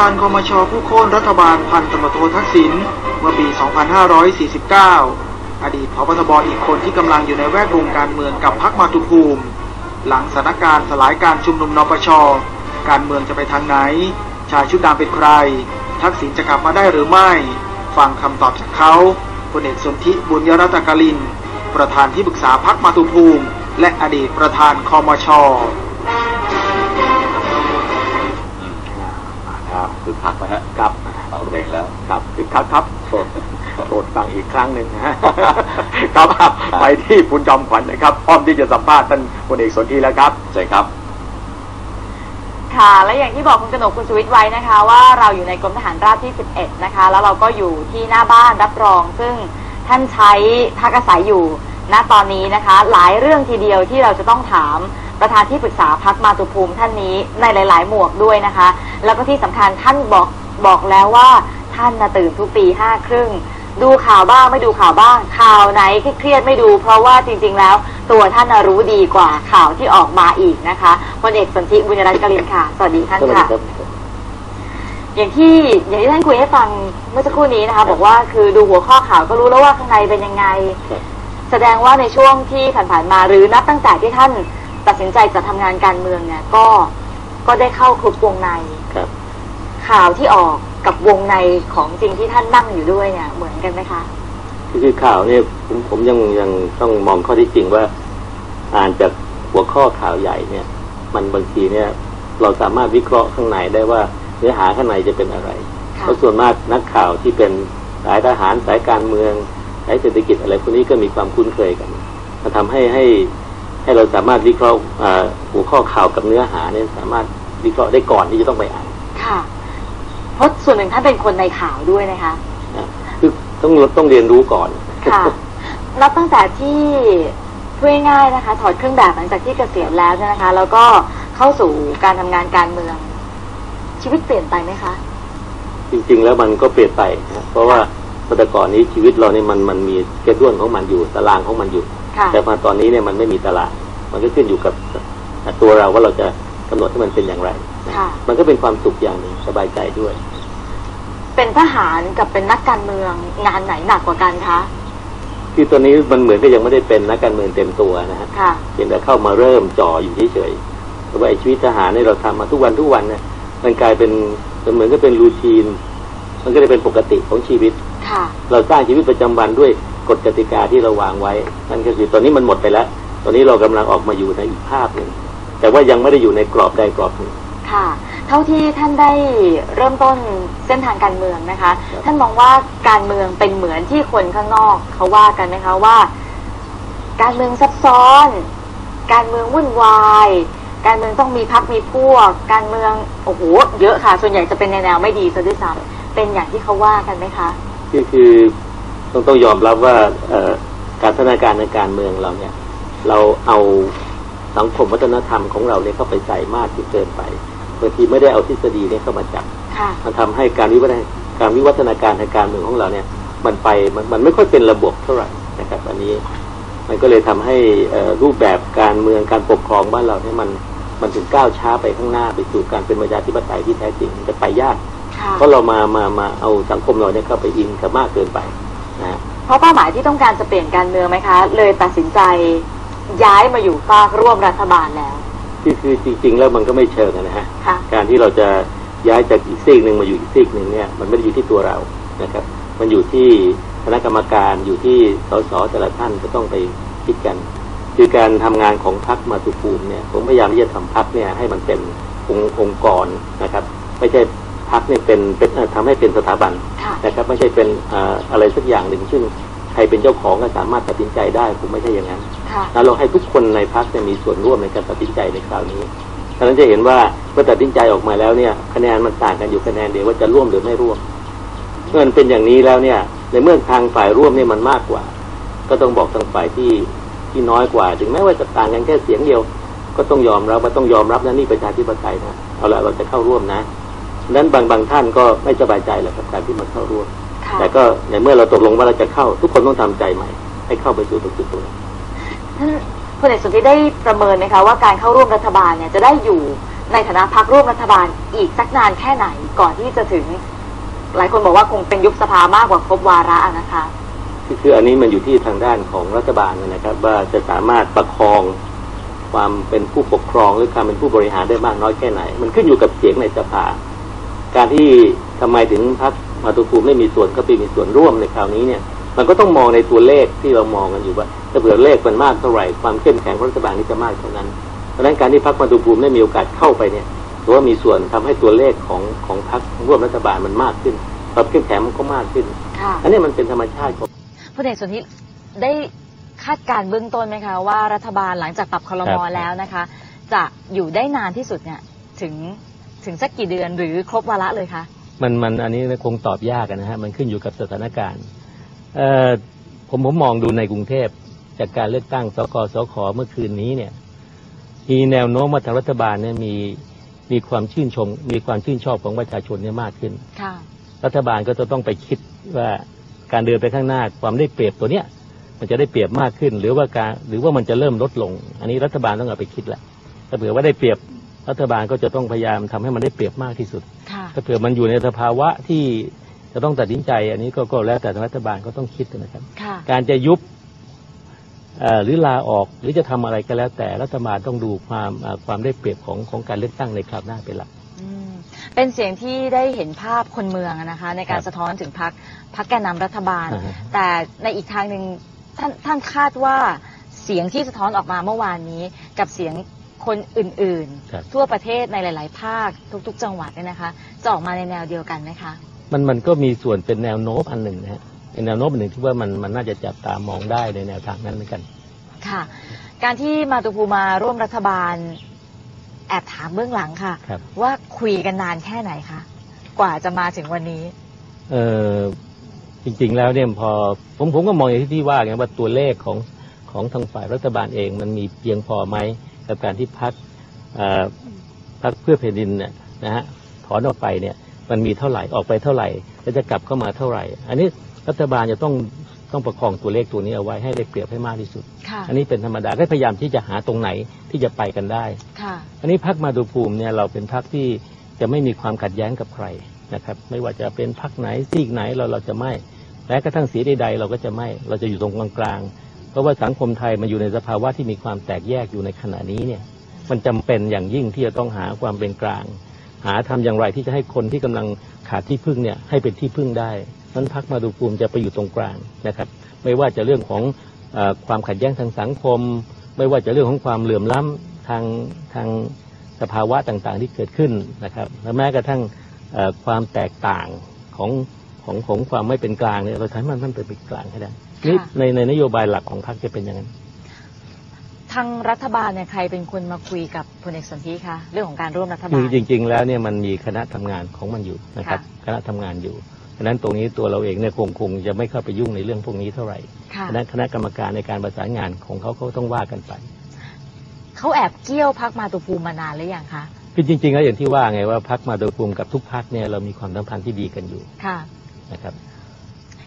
ประธานคมชผู้โค่นรัฐบาลพันตำรวจโททักษิณเมื่อปี 2549 อดีตพบทบอีกคนที่กำลังอยู่ในแวดวงการเมืองกับพักมาตุภูมิ หลังสถานการณ์สลายการชุมนุมนปช การเมืองจะไปทางไหน ชายชุดดำเป็นใคร ทักษิณจะกลับมาได้หรือไม่ ฟังคำตอบจากเขาพลเอกสนธิบุญยรัตนกลิน ประธานที่ปรึกษาพักมาตุภูมิ และอดีตประธานคมช พักนะฮะครับเอาเบรกแล้วครับคือครับครับโปรดโปรดฟังอีกครั้งหนึ่งนะฮะครับครับไปที่คุณจอมขวัญนะครับพร้อมที่จะสัมภาษณ์ท่านพลเอกสนธิแล้วครับใช่ครับค่ะและอย่างที่บอกคุณกนกคุณชวิตไว้นะคะ ว่าเราอยู่ในกรมทหารราบที่ 11 นะคะ แล้วเราก็อยู่ที่หน้าบ้านรับรอง ซึ่งท่านใช้พักอาศัยอยู่ณตอนนี้นะคะ หลายเรื่องทีเดียวที่เราจะต้องถาม ประธานที่ปรึกษาพักมาตุภูมิท่านนี้ในหลาย ๆ หมวกด้วยนะคะ แล้วก็ที่สำคัญท่านบอกบอกแล้วว่าท่านนะตื่นทุกตีห้าครึ่งดูข่าวบ้างไม่ดูข่าวบ้าง ข่าวไหนเครียดๆไม่ดู เพราะว่าจริง ๆ แล้ว ตัวท่านน่ะรู้ดีกว่าข่าวที่ออกมาอีกนะคะพลเอกสนธิบุญยรัตน์กลินค่ะ สวัสดีท่านค่ะอย่างที่อย่างที่ท่านคุยให้ฟังเมื่อสักครู่นี้นะคะบอกว่าคือดูหัวข้อข่าวก็รู้แล้วว่าข้างในเป็นยังไง แสดงว่าในช่วงที่ผ่านๆมาหรือนับตั้งแต่ที่ท่าน ตัดสินใจจะทำงานการเมืองเนี่ย ก็ก็ได้เข้าคลุกวงใน ครับ ข่าวที่ออกกับวงในของจริงที่ท่านนั่งอยู่ด้วยเนี่ย เหมือนกันไหมคะ คือข่าวเนี่ยผมผมยังยังต้องมองข้อที่จริงว่า อ่านจากหัวข้อข่าวใหญ่เนี่ย มันบางทีเนี่ย เราสามารถวิเคราะห์ข้างในได้ว่าเนื้อหาข้างในจะเป็นอะไรค่ะเพราะส่วนมากนักข่าวที่เป็นสายทหารสายการเมืองสายเศรษฐกิจอะไรพวกนี้ก็มีความคุ้นเคยกันมันทำให้ให้ ให้เราสามารถวิเคราะห์อ่าหัวข้อข่าวกับเนื้อหาเนี่ยสามารถวิเคราะห์ได้ก่อนที่จะต้องไปอ่านค่ะ เพราะส่วนหนึ่งท่านเป็นคนในข่าวด้วยนะคะนะคือต้องต้องเรียนรู้ก่อนค่ะนับตั้งแต่ที่พูดง่ายๆนะคะ ถอดเครื่องแบบหลังจากที่เกษียณแล้วเนี่ยนะคะ แล้วก็เข้าสู่การทำงานการเมือง ชีวิตเปลี่ยนไปไหมคะ จริงๆแล้วมันก็เปลี่ยนไปนะเพราะว่าเมื่อแต่ก่อนนี้ชีวิตเราเนี่ยมันมันมีเกดวนของมันอยู่ตารางของมันอยู่ค่ะ แต่มาตอนนี้เนี่ยมันไม่มีตารางมันก็ขึ้นอยู่กับตัวเราว่าเราจะกำหนดให้มันเป็นอย่างไรนะค่ะมันก็เป็นความสุขอย่างหนึ่งสบายใจด้วย เป็นทหารกับเป็นนักการเมืองงานไหนหนักกว่ากันคะคือตอนนี้มันเหมือนก็ยังไม่ได้เป็นนักการเมืองเต็มตัวนะฮะค่ะเพียงแต่เข้ามาเริ่มจ่ออยู่เฉยๆแต่ว่าไอ้ชีวิตทหารเนี่ยเราทำมาทุกวันทุกวันเนี่ยมันกลายเป็นมันเหมือนก็เป็นรูทีน มันก็เลยเป็นปกติของชีวิตค่ะเราสร้างชีวิตประจำวันด้วย กฎกติกาที่เราวางไว้ นั่นก็คือตอนนี้มันหมดไปแล้ว ตอนนี้เรากำลังออกมาอยู่ในอีกภาพหนึ่งแต่ว่ายังไม่ได้อยู่ในกรอบใดกรอบหนึ่งค่ะ เท่าที่ท่านได้เริ่มต้นเส้นทางการเมืองนะคะครับท่านมองว่าการเมืองเป็นเหมือนที่คนข้างนอก เขาว่ากันไหมคะว่า การเมืองซับซ้อน การเมืองวุ่นวายการเมืองต้องมีพักมีพวก การเมืองโอ้โหเยอะค่ะ ส่วนใหญ่จะเป็นในแนวไม่ดีซะด้วยซ้ำเป็นอย่างที่เขาว่ากันไหมคะ คือคือ ต้องต้องยอมรับว่าเอ่อการพัฒนาการในการเมืองเราเนี่ย เราเอาสังคมวัฒนธรรมของเราเนี่ยเข้าไปใส่มากจนเกินไปบางทีไม่ได้เอาทฤษฎีเนี่ยเข้ามาจับค่ะมันทำให้การวิวัฒนาการวิวัฒนาการทางการเมืองของเราเนี่ย มันไปมันมันไม่ค่อยเป็นระบบเท่าไหร่นะครับอันนี้มันก็เลยทำให้เอ่อรูปแบบการเมืองการปกครองบ้านเราเนี่ยมันมันถึงก้าวช้าไปข้างหน้าไปสู่การเป็นประชาธิปไตยที่แท้จริงมันจะไปยากค่ะเพราะเรามามามาเอาสังคมเราเนี่ยเข้าไปอินกับมากเกินไปนะฮะ เพราะเป้าหมายที่ต้องการจะเปลี่ยนการเมืองไหมคะ เลยตัดสินใจย้ายมาอยู่ฝากร่วมรัฐบาลแล้ว คือคือจริง ๆ แล้วมันก็ไม่เชิงอะนะฮะค่ะ การที่เราจะย้ายจากอีกซีกหนึ่งมาอยู่อีกซีกหนึ่งเนี่ยมันไม่ได้อยู่ที่ตัวเรานะครับ มันอยู่ที่คณะกรรมการอยู่ที่สสแต่ละท่านก็ต้องไปคิดกัน คือการทำงานของพรรคมาตุภูมิเนี่ยผมพยายามที่จะทำพรรคเนี่ยให้มันเป็นองค์องค์กรนะครับ ไม่ใช่ พรรคเนี่ยเป็นเป็นเอ่อทำให้เป็นสถาบันค่ะนะครับ ไม่ใช่เป็นเอ่ออะไรสักอย่างหนึ่งซึ่งใครเป็นเจ้าของก็สามารถตัดสินใจได้ผมไม่ใช่อย่างนั้นค่ะแล้วเราให้ทุกคนในพักเนี่ยมีส่วนร่วมในการตัดสินใจในคราวนี้ฉะนั้นจะเห็นว่าเมื่อตัดสินใจออกมาแล้วเนี่ย คะแนนมันต่างกันอยู่คะแนนเดียวว่าจะร่วมหรือไม่ร่วมเมื่อมันเป็นอย่างนี้แล้วเนี่ย ในเมื่อทางฝ่ายร่วมเนี่ยมันมากกว่า ก็ต้องบอกทางฝ่ายที่ที่น้อยกว่า ถึงแม้ว่าจะต่างกันแค่เสียงเดียว ก็ต้องยอมรับว่าต้องยอมรับนะนี่ประชาธิปไตยนะเอาละเราจะเข้าร่วมนะดัง นั้นบางบางท่านก็ไม่สบายใจแหละกับการที่มาเข้าร่วมค่ะแต่ก็ในเมื่อเราตกลงว่าเราจะเข้า ทุกคนต้องทำใจใหม่ ให้เข้าไปสู่ตรงจุดตรงนั้นท่านพลเอกสุทธิได้ประเมินไหมคะว่าการเข้าร่วมรัฐบาลเนี่ยจะได้อยู่ในฐานะพักร่วมรัฐบาลอีกสักนานแค่ไหนก่อนที่จะถึง หลายคนบอกว่าคงเป็นยุบสภามากกว่าครบวาระนะคะคือคืออันนี้มันอยู่ที่ทางด้านของรัฐบาลนะครับ ว่าจะสามารถประคองความเป็นผู้ปกครองหรือความเป็นผู้บริหารได้มากน้อยแค่ไหน มันขึ้นอยู่กับเสียงในสภา การที่ทำไมถึงพรรคมาตุภูมิไม่มีส่วนเข้าไปมีส่วนร่วมในคราวนี้เนี่ยมันก็ต้องมองในตัวเลขที่เรามองกันอยู่ว่าถ้าเผื่อเลขมันมากเท่าไหร่ความเข้มแข็งของรัฐบาลนี้จะมากเท่านั้นเพราะฉะนั้นการที่พรรคมาตุภูมิได้มีโอกาสเข้าไปเนี่ยถือว่ามีส่วนทำให้ตัวเลขของของพรรคร่วมรัฐบาลมันมากขึ้นความเข้มแข็งมันก็มากขึ้นค่ะอันนี้มันเป็นธรรมชาติของพลเอกสนธิได้คาดการณ์เบื้องต้นไหมคะว่ารัฐบาลหลังจากปรับคลมครับแล้วนะคะ จะอยู่ได้นานที่สุดเนี่ยถึง ถึงสักกี่เดือนหรือครบวาระเลยคะมันมันอันนี้คงตอบยากอะนะฮะมันขึ้นอยู่กับสถานการณ์เอ่อผมผมมองดูในกรุงเทพจากการเลือกตั้งสกสขเมื่อคืนนี้เนี่ยมีแนวโน้มว่าทางรัฐบาลเนี่ยมีมีความชื่นชม มีความชื่นชอบของประชาชนเนี่ยมากขึ้นค่ะรัฐบาลก็จะต้องไปคิดว่าการเดินไปข้างหน้าความได้เปรียบตัวเนี้ยมันจะได้เปรียบมากขึ้น หรือว่าการหรือว่ามันจะเริ่มลดลง อันนี้รัฐบาลต้องเอาไปคิดแหละถ้าเผื่อว่าได้เปรียบ รัฐบาลก็จะต้องพยายามทำให้มันได้เปรียบมากที่สุดค่ะถ้าเผื่อมันอยู่ในสภาวะที่จะต้องตัดสินใจ อันนี้ก็ก็แล้วแต่ทางรัฐบาลก็ต้องคิดนะครับค่ะการจะยุบเอ่อหรือลาออกหรือจะทำอะไรก็แล้วแต่รัฐบาลต้องดูความเอ่อความได้เปรียบของของการเลือกตั้งในคราวหน้าเป็นหลักอืมเป็นเสียงที่ได้เห็นภาพคนเมืองอะนะคะ ในการครับสะท้อนถึงพักพักแกนนำรัฐบาลอ่าฮะแต่ในอีกทางหนึ่งท่านท่านคาดว่าเสียงที่สะท้อนออกมาเมื่อวานนี้ กับเสียง คนอื่นครับ ๆ ทั่วประเทศในหลาย ๆ ภาคทุก ๆ จังหวัดเนี่ยนะคะ จะออกมาในแนวเดียวกันไหมคะ มันมันก็มีส่วนเป็นแนวโน้มอันหนึ่งนะฮะเป็นแนวโน้มอันหนึ่งที่ว่ามันมันน่าจะจับตามองได้ในแนวทางนั้นเหมือนกัน ค่ะ การที่มาตุภูมาร่วมรัฐบาล แอบถามเบื้องหลังค่ะ ครับ ว่าคุยกันนานแค่ไหนคะกว่าจะมาถึงวันนี้ เออจริงๆแล้วเนี่ยพอผมผมก็มองอย่างที่ที่ว่าไงว่าตัวเลขของของทางฝ่ายรัฐบาลเองมันมีเพียงพอไหม กับการที่พักพักเพื่อแผ่นดินเนี่ยนะฮะถอนออกไปเนี่ยมันมีเท่าไหร่ออกไปเท่าไหร่แล้วจะกลับเข้ามาเท่าไหร่ อันนี้รัฐบาลจะต้องต้องประคองตัวเลขตัวนี้เอาไว้ให้ได้เปรียบให้มากที่สุดค่ะอันนี้เป็นธรรมดาก็พยายามที่จะหาตรงไหนที่จะไปกันได้ค่ะอันนี้พักมาตุภูมิเนี่ยเราเป็นพักที่จะไม่มีความขัดแย้งกับใครนะครับ ไม่ว่าจะเป็นพักไหนซีกไหนเราเราจะไม่แม้กระทั่งสีใดๆเราก็จะไม่เราจะอยู่ตรงกลางๆ เพราะว่าสังคมไทยมันอยู่ในสภาวะที่มีความแตกแยกอยู่ในขณะนี้เนี่ยมันจำเป็นอย่างยิ่งที่จะต้องหาความเป็นกลาง หาทำอย่างไรที่จะให้คนที่กำลังขาดที่พึ่งเนี่ยให้เป็นที่พึ่งได้นั้นพักมาตุภูมิจะไปอยู่ตรงกลางนะครับ ไม่ว่าจะเรื่องของอความขัดแย้งทางสังคม ไม่ว่าจะเรื่องของความเหลื่อมล้ำทางทางสภาวะต่างๆที่เกิดขึ้นนะครับและแม้กระทั่งความแตกต่างของของของความไม่เป็นกลางเนี่ยเราให้มันมันเป็นกลางให้ได้ นี่ค่ะในในนโยบายหลักของพรรคจะเป็นอย่างนั้น ทางรัฐบาลเนี่ยใครเป็นคนมาคุยกับพลเอกสนธิคะเรื่องของการร่วมรัฐบาคืลอจริง ๆ แล้วเนี่ยมันมีคณะทำงานของมันอยู่นะครับค่ะคณะทำงานอยู่ฉะนั้นตรงนี้ตัวเราเองเนี่ยคงคงจะไม่เข้าไปยุ่งในเรื่องพวกนี้เท่าไหร่ค่ะคณะคณะกรรมการในการประสานงานของเขาเขาต้องว่ากันไป เขาแอบเกี้ยวพักมาตุภูมิมานานหรือยังคะคือจริงๆแล้วอย่างที่ว่าไงว่าพักมาโดยภูมิกับทุกพักเนี่ยเรามีความสัมพันธ์ที่ดีกันอยู่ ค่ะ นะครับ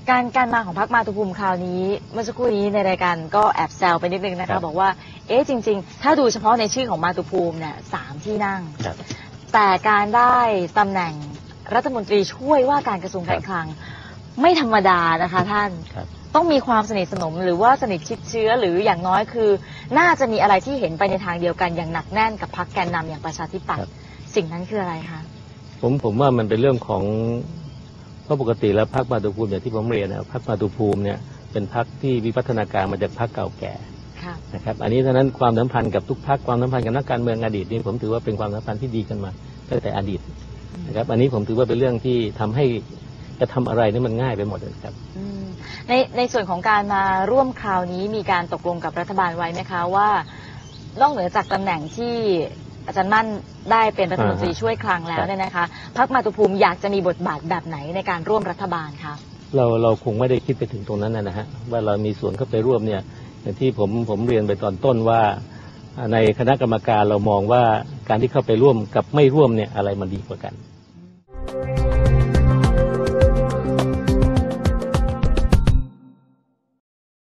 การการมาของพักมาตุภูมิคราวนี้ เมื่อสักครู่นี้ในรายการก็แอบแซวไปนิดนึงนะครัคะบบอกว่า เอ๊ะจริง ๆ ถ้าดูเฉพาะในชื่อของมาตุภูมิเนี่ยสามที่นั่ง ครับ แต่การได้ตำแหน่งรัฐมนตรีช่วยว่าการกระทรวงการคลัง ไม่ธรรมดานะคะท่าน ครับ ต้องมีความสนิทสนมหรือว่าสนิทชิดเชื้อหรืออย่างน้อยคือ น่าจะมีอะไรที่เห็นไปในทางเดียวกันอย่างหนักแน่นกับพรรคแกนนำอย่างประชาธิปัตครัย์บ สิ่งนั้นคืออะไรคะ ผมผมว่ามันเป็นเรื่องของ เพราะปกติแล้วพรรคมาตุภูมิอย่างที่ผมเรียนนะพรรคมาตุภูมิเนี่ยเป็นพรรคที่วิวัฒนาการมาจากพรรคเก่าแก่ค่ะนะครับอันนี้ฉะนั้นความสัมพันธ์กับทุกพรรคความสัมพันธ์กับนักการเมืองอดีตนี่ผมถือว่าเป็นความสัมพันธ์ที่ดีกันมาตั้งแต่อดีตนะครับอันนี้ผมถือว่าเป็นเรื่องที่ทำให้จะทำอะไรนี่มันง่ายไปหมดเลยครับอืมในในส่วนของการมาร่วมคราวนี้มีการตกลงกับรัฐบาลไว้ไหมคะว่านอกเหนือจากตำแหน่งที่ อาจารย์มั่นได้เป็นรัฐมนตรีอ่าฮะช่วยคลังแล้วครับเนี่ยนะคะพักมาตุภูมิอยากจะมีบทบาทแบบไหนในการร่วมรัฐบาลคะเราเราคงไม่ได้คิดไปถึงตรงนั้นนะนะฮะว่าเรามีส่วนเข้าไปร่วมเนี่ยอย่างที่ผมผมเรียนไปตอนต้นว่า ในคณะกรรมการเรามองว่าการที่เข้าไปร่วมกับไม่ร่วมเนี่ยอะไรมันดีกว่ากัน